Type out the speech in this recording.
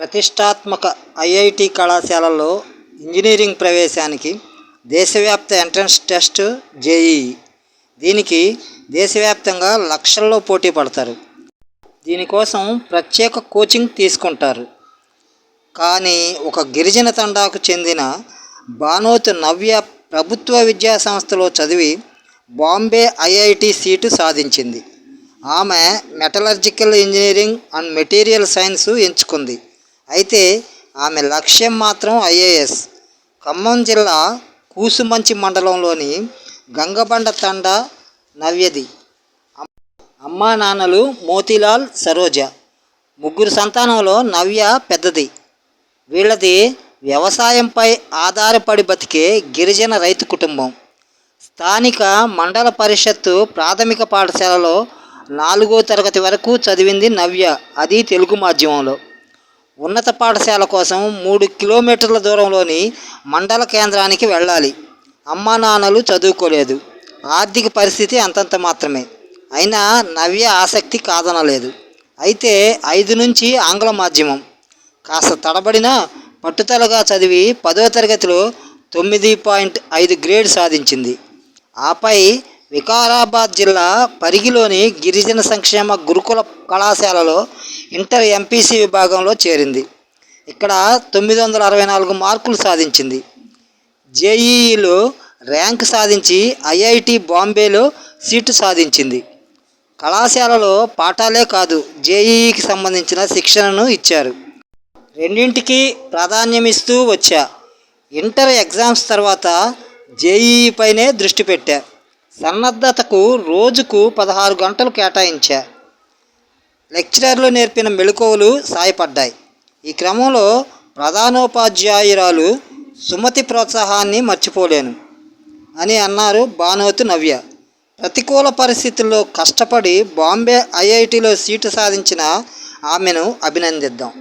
ప్రతిష్టాత్మక ఐఐటి కళాశాలలో ఇంజనీరింగ్ ప్రవేశానికి దేశవ్యాప్త ఎంట్రన్స్ టెస్ట్ జేఈఈ. దీనికి దేశవ్యాప్తంగా లక్షల్లో పోటీ పడతారు. దీనికోసం ప్రత్యేక కోచింగ్ తీసుకుంటారు. కానీ ఒక గిరిజన తండాకు చెందిన బానోతు నవ్య ప్రభుత్వ విద్యా సంస్థలో చదివి బాంబే ఐఐటి సీటు సాధించింది. ఆమె metallurgical engineering and material science ఎంచుకుంది. అయితే ఆమె లక్ష్యం మాత్రం ఐఏఎస్. ఖమ్మం జిల్లా కూసుమంచి మండలంలోని గంగబండ తండ నవ్యది. అమ్మా నాన్నలు మోతీలాల్ సరోజ. ముగ్గురు సంతానంలో నవ్య పెద్దది. వీళ్ళది వ్యవసాయంపై ఆధారపడి బతికే గిరిజన రైతు కుటుంబం. స్థానిక మండల పరిషత్తు ప్రాథమిక పాఠశాలలో నాలుగో తరగతి వరకు చదివింది నవ్య అది తెలుగు మాధ్యమంలో. ఉన్నత పాఠశాల కోసం మూడు కిలోమీటర్ల దూరంలోని మండల కేంద్రానికి వెళ్ళాలి. అమ్మా నాన్నలు చదువుకోలేదు. ఆర్థిక పరిస్థితి అంతంత మాత్రమే. అయినా నవ్య ఆసక్తి కాదనలేదు. అయితే ఐదు నుంచి ఆంగ్ల మాధ్యమం. కాస్త తడబడిన పట్టుదలగా చదివి పదో తరగతిలో తొమ్మిది పాయింట్ ఐదు గ్రేడ్ సాధించింది. ఆపై వికారాబాద్ జిల్లా పరిగిలోని గిరిజన సంక్షేమ గురుకుల కళాశాలలో ఇంటర్ ఎంపీసీ విభాగంలో చేరింది. ఇక్కడ తొమ్మిది వందల అరవై నాలుగు మార్కులు సాధించింది. జేఈఈలో ర్యాంక్ సాధించి ఐఐటి బాంబేలో సీటు సాధించింది. కళాశాలలో పాఠాలే కాదు జేఈఈకి సంబంధించిన శిక్షణను ఇచ్చారు. రెండింటికి ప్రాధాన్యమిస్తూ వచ్చా. ఇంటర్ ఎగ్జామ్స్ తర్వాత జేఈఈపైనే దృష్టి పెట్టా. సన్నద్ధతకు రోజుకు పదహారు గంటలు కేటాయించా. లెక్చరర్లు నేర్పిన మెళుకువలు సాయపడ్డాయి. ఈ క్రమంలో ప్రధానోపాధ్యాయురాలు సుమతి ప్రోత్సాహాన్ని మర్చిపోలేను అని అన్నారు భానువతి నవ్య. ప్రతికూల పరిస్థితుల్లో కష్టపడి బాంబే ఐఐటిలో సీటు సాధించిన ఆమెను అభినందిద్దాం.